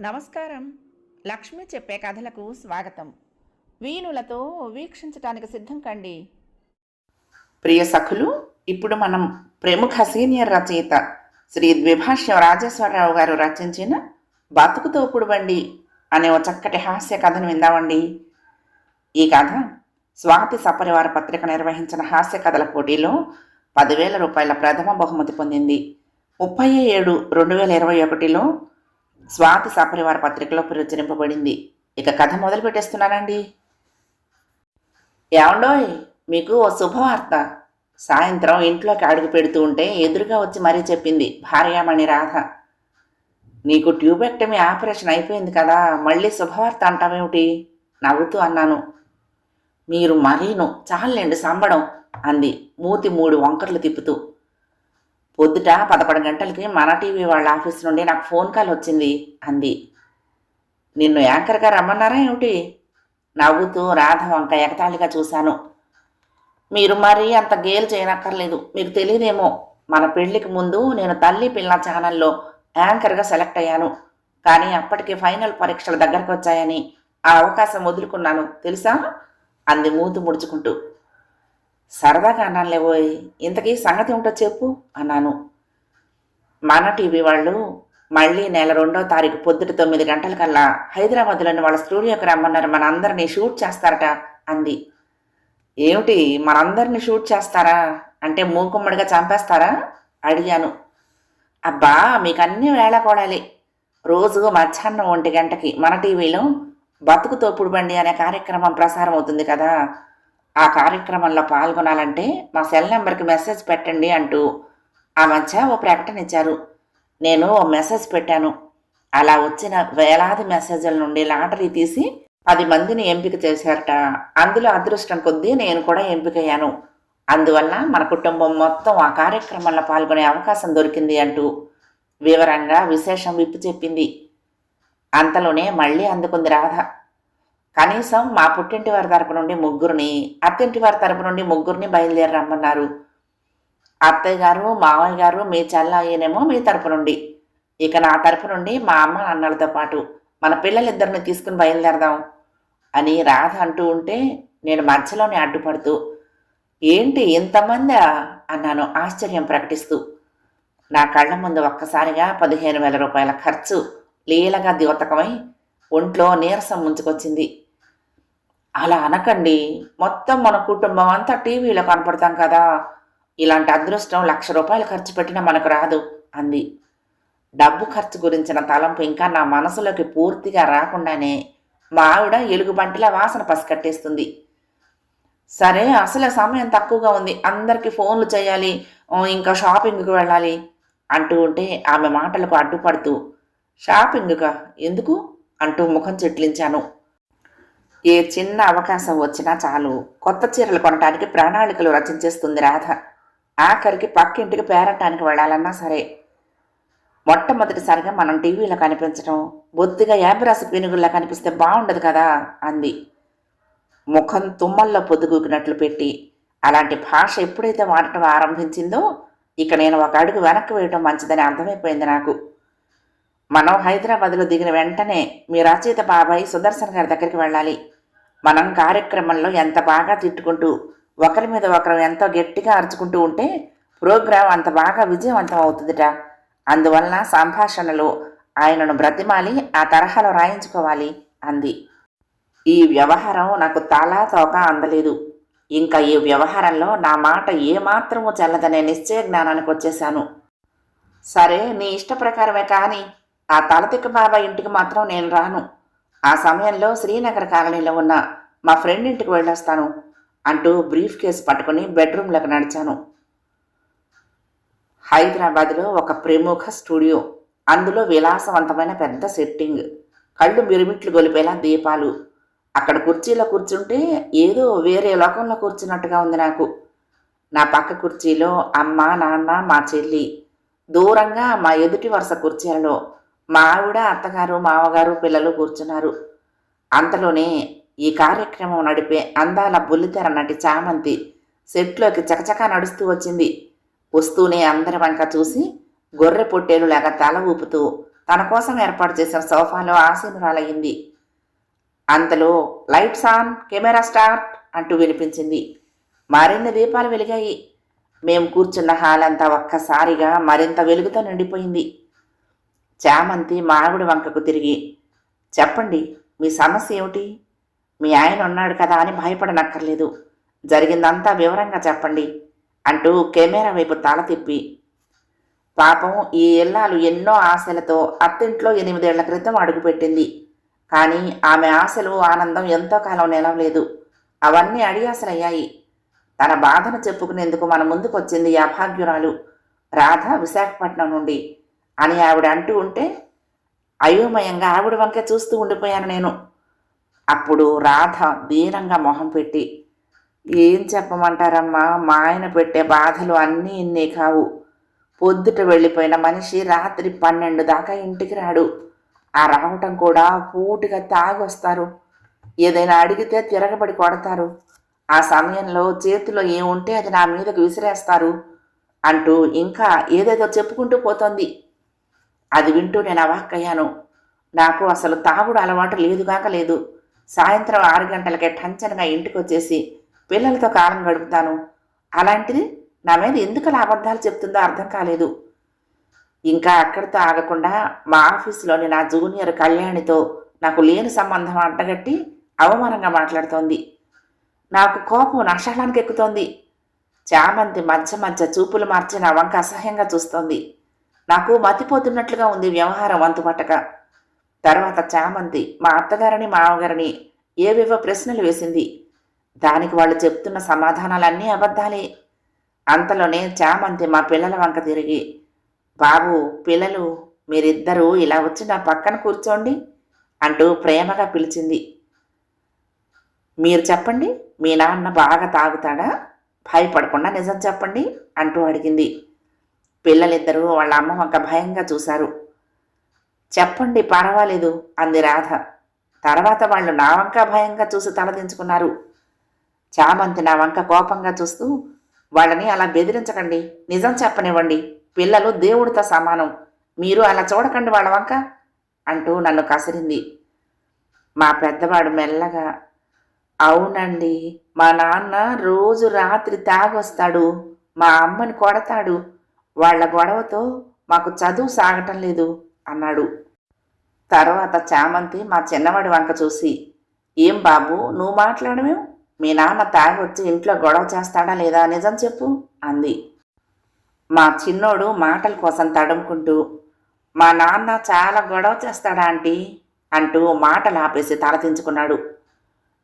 నమస్కారం. లక్ష్మి చెప్పే కథలకు స్వాగతం. వీణులతో వీక్షించటానికి సిద్ధం కండి. ప్రియ సఖులు ఇప్పుడు మనం ప్రముఖ సీనియర్ రచయిత శ్రీ ద్విభాష్యం రాజేశ్వరరావు గారు రచించిన బతుకుతో కూడవండి అనే ఒక చక్కటి హాస్య కథను విందామండి. ఈ కథ స్వాతి సపరివార పత్రిక నిర్వహించిన హాస్య కథల పోటీలో పదివేల రూపాయల ప్రథమ బహుమతి పొందింది. ముప్పై ఏడు రెండు వేల ఇరవై ఒకటిలో స్వాతి సపరివార పత్రికలో ప్రచురింపబడింది. ఇక కథ మొదలు పెట్టేస్తున్నానండి. ఏమండోయ్ మీకు ఓ శుభవార్త. సాయంత్రం ఇంట్లోకి అడుగు పెడుతూ ఉంటే ఎదురుగా వచ్చి మరీ చెప్పింది భార్యామణి రాధ. నీకు ట్యూబెక్టమీ ఆపరేషన్ అయిపోయింది కదా మళ్ళీ శుభవార్త అంటావేమిటి? నవ్వుతూ అన్నాను. మీరు మరీను చాలండి సంబడం అంది మూతి మూడు వంకర్లు తిప్పుతూ. పొద్దుట పదకొండు గంటలకి మన టీవీ వాళ్ళ ఆఫీస్ నుండి నాకు ఫోన్ కాల్ వచ్చింది అంది. నిన్ను యాంకర్గా రమ్మన్నారా ఏమిటి? నవ్వుతూ రాధ వంక ఎగతాళిగా చూశాను. మీరు మరీ అంత గేలు చేయనక్కర్లేదు మీకు తెలియదేమో. మన పెళ్ళికి ముందు నేను తల్లి పిల్ల ఛానల్లో యాంకర్గా సెలెక్ట్ అయ్యాను. కానీ అప్పటికి ఫైనల్ పరీక్షలు దగ్గరకు వచ్చాయని ఆ అవకాశం వదులుకున్నాను తెలుసా? అంది మూతు ముడుచుకుంటూ. సరదాగా అన్నానులేవోయ్ ఇంతకీ సంగతి ఏమిటో చెప్పు అన్నాను. మన టీవీ వాళ్ళు మళ్ళీ నెల రెండో తారీఖు పొద్దుట తొమ్మిది గంటలకల్లా హైదరాబాద్లోని వాళ్ళ స్టూడియోకి రమ్మన్నారు మనందరినీ షూట్ చేస్తారట అంది. ఏమిటి మనందరినీ షూట్ చేస్తారా? అంటే మూకుమ్మడిగా చంపేస్తారా? అడిగాను. అబ్బా మీకు అన్ని వేళ కొడాలి. రోజు మధ్యాహ్నం ఒంటి గంటకి మన టీవీలో బతుకు తోపుడు బండి అనే కార్యక్రమం ప్రసారం అవుతుంది కదా. ఆ కార్యక్రమంలో పాల్గొనాలంటే మా సెల్ నెంబర్కి మెసేజ్ పెట్టండి అంటూ ఆ మధ్య ఓ ప్రకటన ఇచ్చారు. నేను ఓ మెసేజ్ పెట్టాను. అలా వచ్చిన వేలాది మెసేజ్ల నుండి లాటరీ తీసి పది మందిని ఎంపిక చేశారట. అందులో అదృష్టం కొద్దీ నేను కూడా ఎంపికయ్యాను. అందువల్ల మన కుటుంబం మొత్తం ఆ కార్యక్రమంలో పాల్గొనే అవకాశం దొరికింది అంటూ వివరంగా విశేషం విప్పి చెప్పింది. అంతలోనే మళ్ళీ అందుకుంది రాధ. కనీసం మా పుట్టింటి వారి తరపు నుండి ముగ్గురిని అత్తింటి వారి తరపు నుండి ముగ్గురిని బయలుదేరి రమ్మన్నారు. అత్తయ్య గారు మామయ్య గారు మీ చెల్లయ్యనేమో మీ తరపు నుండి. ఇక నా తరపు నుండి మా అమ్మ నాన్నలతో పాటు మన పిల్లలిద్దరిని తీసుకుని బయలుదేరదాం అని రాధ అంటూ ఉంటే నేను మధ్యలోనే అడ్డుపడుతూ ఏంటి ఇంతమందా? అన్నాను ఆశ్చర్యం ప్రకటిస్తూ. నా కళ్ళ ముందు ఒక్కసారిగా పదిహేను వేల రూపాయల ఖర్చు లీలగా ద్యోతకమై ఒంట్లో నీరసం ముంచుకొచ్చింది. అలా అనకండి. మొత్తం మన కుటుంబం అంతా టీవీలో కనపడతాం కదా. ఇలాంటి అదృష్టం లక్ష రూపాయలు ఖర్చు పెట్టినా మనకు రాదు అంది. డబ్బు ఖర్చు గురించిన తలంపు ఇంకా నా మనసులోకి పూర్తిగా రాకుండానే మా ఆవిడ ఎలుగుబంటిలా వాసన పసికట్టేస్తుంది. సరే అసలు సమయం తక్కువగా ఉంది. అందరికీ ఫోన్లు చేయాలి ఇంకా షాపింగ్కి వెళ్ళాలి అంటూ ఉంటే ఆమె మాటలకు అడ్డుపడుతూ షాపింగ్గా ఎందుకు? అంటూ ముఖం చెట్లించాను. ఏ చిన్న అవకాశం వచ్చినా చాలు. కొత్త చీరలు కొనటానికి ప్రణాళికలు రచించేస్తుంది రాధ. ఆఖరికి పక్కింటికి పేరటానికి వెళ్ళాలన్నా సరే. మొట్టమొదటిసారిగా మనం టీవీలో కనిపించడం బొత్తిగా యాబరాసి పీనుగుల్లా కనిపిస్తే బాగుండదు కదా అంది. ముఖం తుమ్మల్లో పొద్దుగూకినట్లు పెట్టి అలాంటి భాష ఎప్పుడైతే వాడటం ఆరంభించిందో ఇక నేను ఒక అడుగు వెనక్కి వేయడం మంచిదని అర్థమైపోయింది నాకు. మనం హైదరాబాద్లో దిగిన వెంటనే మీ రచయిత బాబాయ్ సుదర్శన్ గారి దగ్గరికి వెళ్ళాలి. మనం కార్యక్రమంలో ఎంత బాగా తిట్టుకుంటూ ఒకరి మీద ఒకరు ఎంతో గట్టిగా అరుచుకుంటూ ఉంటే ప్రోగ్రాం అంత బాగా విజయవంతం అవుతుందిట. అందువలన సంభాషణలో ఆయనను బ్రతిమాలి ఆ తరహాలో రాయించుకోవాలి అంది. ఈ వ్యవహారం నాకు తలా తోక అందలేదు. ఇంకా ఈ వ్యవహారంలో నా మాట ఏమాత్రము చెల్లదనే నిశ్చయ జ్ఞానానికి వచ్చేశాను. సరే నీ ఇష్ట ప్రకారమే కానీ ఆ తలతిక్క బాబా ఇంటికి మాత్రం నేను రాను. ఆ సమయంలో శ్రీనగర్ కాలనీలో ఉన్న మా ఫ్రెండ్ ఇంటికి వెళ్ళొస్తాను అంటూ బ్రీఫ్ కేస్ పట్టుకుని బెడ్రూమ్లోకి నడిచాను. హైదరాబాద్లో ఒక ప్రముఖ స్టూడియో అందులో విలాసవంతమైన పెద్ద సెట్టింగ్ కళ్ళు మిరుమిట్లు గొలిపేలా దీపాలు. అక్కడ కుర్చీలో కూర్చుంటే ఏదో వేరే లోకంలో కూర్చున్నట్టుగా ఉంది నాకు. నా పక్క కుర్చీలో అమ్మ నాన్న మా చెల్లి దూరంగా మా ఎదుటి వరుస కుర్చీలలో మా ఆవిడ అత్తగారు మామగారు పిల్లలు కూర్చున్నారు. అంతలోనే ఈ కార్యక్రమం నడిపే అందాల బుల్లితెర నటి చామంతి సెట్లోకి చకచకా నడుస్తూ వచ్చింది. వస్తూనే అందరి వంక చూసి గొర్రె పొట్టేలులాగా తల ఊపుతూ తన కోసం ఏర్పాటు చేసిన సోఫాలో ఆసీనురాలయ్యింది. అంతలో లైట్స్ ఆన్ కెమెరా స్టార్ట్ అంటూ వినిపించింది. మరిన్ని దీపాలు వెలిగాయి. మేము కూర్చున్న హాల్ అంతా ఒక్కసారిగా మరింత వెలుగుతో నిండిపోయింది. చామంతి మావిడి వంకకు తిరిగి చెప్పండి మీ సమస్య ఏమిటి? మీ ఆయన ఉన్నాడు కదా అని భయపడనక్కర్లేదు. జరిగిందంతా వివరంగా చెప్పండి అంటూ కెమెరా వైపు తల తిప్పి. పాపం ఈ ఇల్లాలు ఎన్నో ఆశలతో అత్తింట్లో ఎనిమిదేళ్ళ క్రితం అడుగుపెట్టింది. కానీ ఆమె ఆశలు ఆనందం ఎంతో కాలం నిలవలేదు. అవన్నీ అడియాసలయ్యాయి. తన బాధను చెప్పుకునేందుకు మన ముందుకొచ్చింది అభాగ్యురాలు రాధ విశాఖపట్నం నుండి. అని ఆవిడ అంటూ ఉంటే అయోమయంగా ఆవిడ వంకే చూస్తూ ఉండిపోయాను నేను. అప్పుడు రాధ దీనంగా మొహం పెట్టి ఏం చెప్పమంటారమ్మా? మా ఆయన పెట్టే బాధలు అన్నీ ఇన్నే కావు. పొద్దుట వెళ్ళిపోయిన మనిషి రాత్రి పన్నెండు దాకా ఇంటికి రాడు. ఆ రావటం కూడా పూటిగా తాగొస్తారు. ఏదైనా అడిగితే తిరగబడి కొడతారు. ఆ సమయంలో చేతిలో ఏముంటే అది నా మీదకు విసిరేస్తారు అంటూ ఇంకా ఏదేదో చెప్పుకుంటూ పోతోంది. అది వింటూ నేను అవాక్కయ్యాను నాకు అసలు తాగుడు అలవాటు లేదుగాక లేదు. సాయంత్రం ఆరు గంటలకే టంచనగా ఇంటికి వచ్చేసి పిల్లలతో కాలం గడుపుతాను. అలాంటిది నా మీద ఎందుకు అలా అబద్ధాలు చెప్తుందో అర్థం కాలేదు. ఇంకా అక్కడితో ఆగకుండా మా ఆఫీసులోని నా జూనియర్ కళ్యాణితో నాకు లేని సంబంధం అడ్డగట్టి అవమానంగా మాట్లాడుతోంది. నాకు కోపం నషాలానికి ఎక్కుతోంది చామంతి మధ్య మధ్య చూపులు మార్చి నా వంక అసహ్యంగా చూస్తోంది. నాకు మతిపోతున్నట్లుగా ఉంది వ్యవహారం వంతుపట్టక తర్వాత చామంతి మా అత్తగారిని మామగారిని ఏవేవో ప్రశ్నలు వేసింది. దానికి వాళ్ళు చెప్తున్న సమాధానాలన్నీ అబద్ధాలే. అంతలోనే చామంతి మా పిల్లల వంక తిరిగి బాబు పిల్లలు మీరిద్దరూ ఇలా వచ్చి నా పక్కన కూర్చోండి అంటూ ప్రేమగా పిలిచింది. మీరు చెప్పండి మీ నాన్న బాగా తాగుతాడా? భయపడకుండా నిజం చెప్పండి అంటూ అడిగింది. పిల్లలిద్దరూ వాళ్ళ అమ్మ భయంగా చూశారు. చెప్పండి పర్వాలేదు అంది రాధ. తర్వాత వాళ్ళు నా వంక భయంగా చూసి తలదించుకున్నారు చామంతి నా వంక కోపంగా చూస్తూ వాళ్ళని అలా బెదిరించకండి నిజం చెప్పనివ్వండి పిల్లలు దేవుడితో సమానం మీరు అలా చూడకండి వాళ్ళ వంక అంటూ నన్ను కసిరింది. మా పెద్దవాడు మెల్లగా అవునండి మా నాన్న రోజు రాత్రి తాగొస్తాడు మా అమ్మని కొడతాడు వాళ్ళ గొడవతో మాకు చదువు సాగటం లేదు అన్నాడు. తర్వాత చామంతి మా చిన్నవాడి వంక చూసి ఏం బాబు నువ్వు మాట్లాడమేం? మీ నాన్న తాగొచ్చి ఇంట్లో గొడవ చేస్తాడా లేదా? నిజం చెప్పు అంది. మా చిన్నోడు మాటల కోసం తడుముకుంటూ మా నాన్న చాలా గొడవ చేస్తాడా ఆంటీ అంటూ మాటలు ఆపేసి తలదించుకున్నాడు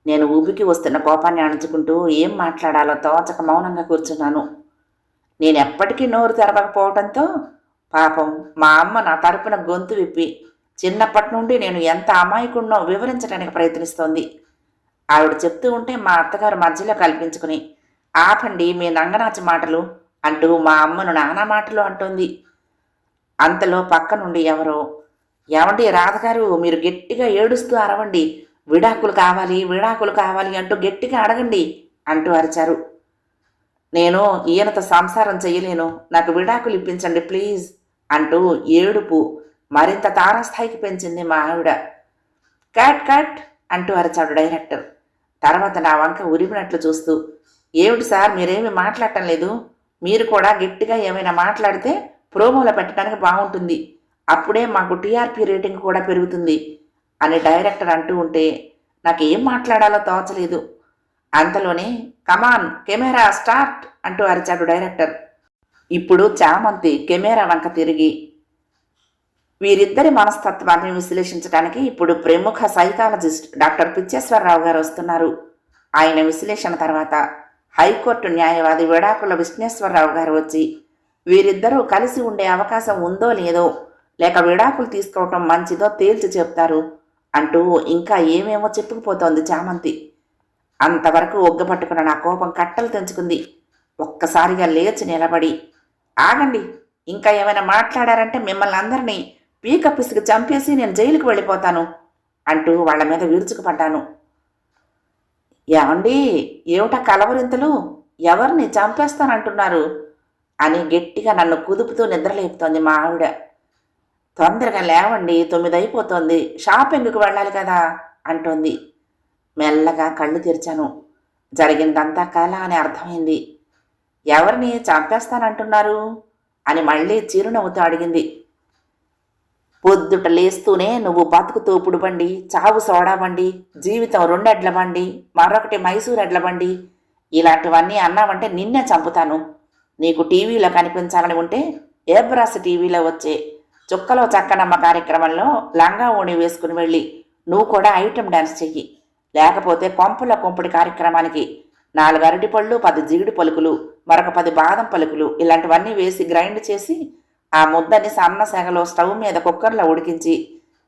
నేను ఊబికి వస్తున్న కోపాన్ని అణుచుకుంటూ ఏం మాట్లాడాలో తోచక మౌనంగా కూర్చున్నాను. నేను ఎప్పటికీ నోరు తెరవకపోవడంతో పాపం మా అమ్మ నా తరపున గొంతు విప్పి చిన్నప్పటి నుండి నేను ఎంత అమాయకుడినో వివరించడానికి ప్రయత్నిస్తోంది. ఆవిడ చెప్తూ ఉంటే మా అత్తగారు మధ్యలో కల్పించుకుని ఆపండి మీ నంగనాచి మాటలు అంటూ మా అమ్మను నానా మాటలు అంటోంది. అంతలో పక్క నుండి ఎవరో ఏమండి రాధగారు మీరు గట్టిగా ఏడుస్తూ అరవండి. విడాకులు కావాలి విడాకులు కావాలి అంటూ గట్టిగా అడగండి అంటూ అరిచారు. నేను ఈయనతో సంసారం చేయలేను నాకు విడాకులు ఇప్పించండి ప్లీజ్ అంటూ ఏడుపు మరింత తారాస్థాయికి పెంచింది మా ఆవిడ. కట్ కట్ అంటూ అరిచాడు డైరెక్టర్. తర్వాత నా వంక ఉరిమినట్లు చూస్తూ ఏమిటి సార్ మీరేమి మాట్లాడటం లేదు? మీరు కూడా గట్టిగా ఏమైనా మాట్లాడితే ప్రోమోలో పెట్టడానికి బాగుంటుంది. అప్పుడే మాకు టీఆర్పీ రేటింగ్ కూడా పెరుగుతుంది అని డైరెక్టర్ అంటూ ఉంటే నాకు ఏం మాట్లాడాలో తోచలేదు. అంతలోనే కమాన్ కెమెరా స్టార్ట్ అంటూ అరిచాడు డైరెక్టర్. ఇప్పుడు చామంతి కెమెరా వంక తిరిగి వీరిద్దరి మనస్తత్వాన్ని విశ్లేషించడానికి ఇప్పుడు ప్రముఖ సైకాలజిస్ట్ డాక్టర్ పిచ్చేశ్వరరావు గారు వస్తున్నారు. ఆయన విశ్లేషణ తర్వాత హైకోర్టు న్యాయవాది విడాకుల విష్ణేశ్వరరావు గారు వచ్చి వీరిద్దరూ కలిసి ఉండే అవకాశం ఉందో లేదో లేక విడాకులు తీసుకోవటం మంచిదో తేల్చి చెప్తారు అంటూ ఇంకా ఏమేమో చెప్పుకుపోతోంది చామంతి. అంతవరకు ఒగ్గపట్టుకున్న నా కోపం కట్టలు తెంచుకుంది. ఒక్కసారిగా లేచి నిలబడి ఆగండి ఇంకా ఏమైనా మాట్లాడారంటే మిమ్మల్ని అందరినీ పీక పిసికి చంపేసి నేను జైలుకు వెళ్ళిపోతాను అంటూ వాళ్ళ మీద విరుచుకుపడ్డాను ఏమండి ఏమిటా కలవరింతలు? ఎవరిని చంపేస్తానంటున్నారు? అని గట్టిగా నన్ను కుదుపుతూ నిద్రలేపుతోంది మా ఆవిడ. తొందరగా లేవండి తొమ్మిది అయిపోతుంది షాపింగ్కి వెళ్ళాలి కదా అంటోంది. మెల్లగా కళ్ళు తెరిచాను. జరిగిందంతా కళ అని అర్థమైంది. ఎవరిని చంపేస్తానంటున్నారు? అని మళ్ళీ చిరునవ్వుతో అడిగింది. పొద్దుట లేస్తూనే నువ్వు బతుకు తోపుడు బండి చావు సోడా బండి జీవితం రెండెడ్ల బండి మరొకటి మైసూర్ ఎడ్ల బండి ఇలాంటివన్నీ అన్నావంటే నిన్నే చంపుతాను. నీకు టీవీలో కనిపించాలని ఉంటే ఏబ్రాస్ టీవీలో వచ్చే చుక్కలో చక్కనమ్మ కార్యక్రమంలో లంగా ఓణి వేసుకుని వెళ్ళి నువ్వు కూడా ఐటెం డాన్స్ చెయ్యి. లేకపోతే కొంపుల కొంపుడి కార్యక్రమానికి. నాలుగు అరటి పళ్ళు పది జిగిడి పలుకులు మరొక పది బాదం పలుకులు ఇలాంటివన్నీ వేసి గ్రైండ్ చేసి ఆ ముద్దని సన్న సెగలో స్టవ్ మీద కుక్కర్లో ఉడికించి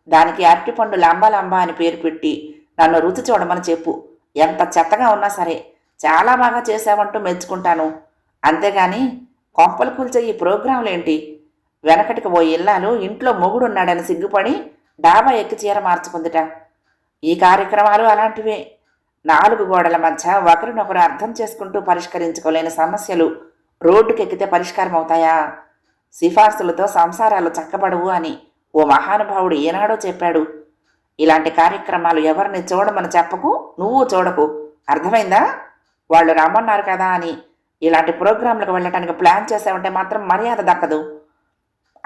దానికి అరటిపండు లంబా అని పేరు పెట్టి నన్ను రుచి చూడమని చెప్పు. ఎంత చెత్తగా ఉన్నా సరే చాలా బాగా చేసావంటూ మెచ్చుకుంటాను. అంతేగాని కొంపలు కూల్చే ఈ ప్రోగ్రాంలేంటి వెనకటికి ఓ ఇల్లాలు ఇంట్లో మొగుడున్నాడని సిగ్గుపడి డాబా ఎక్కి చీర మార్చుకుందిట. ఈ కార్యక్రమాలు అలాంటివే. నాలుగు గోడల మధ్య ఒకరినొకరు అర్థం చేసుకుంటూ పరిష్కరించుకోలేని సమస్యలు రోడ్డుకెక్కితే పరిష్కారం అవుతాయా సిఫార్సులతో సంసారాలు చక్కబడవు అని ఓ మహానుభావుడు ఏనాడో చెప్పాడు. ఇలాంటి కార్యక్రమాలు ఎవరిని చూడమని చెప్పకు నువ్వు చూడకు. అర్థమైందా? వాళ్ళు రమ్మన్నారు కదా అని. ఇలాంటి ప్రోగ్రాంలకు వెళ్ళటానికి ప్లాన్ చేసావంటే మాత్రం మర్యాద దక్కదు.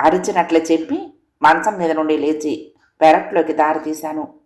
అరిచినట్లే చెప్పి మంచం మీద నుండి లేచి పెరట్లోకి దారి తీశాను.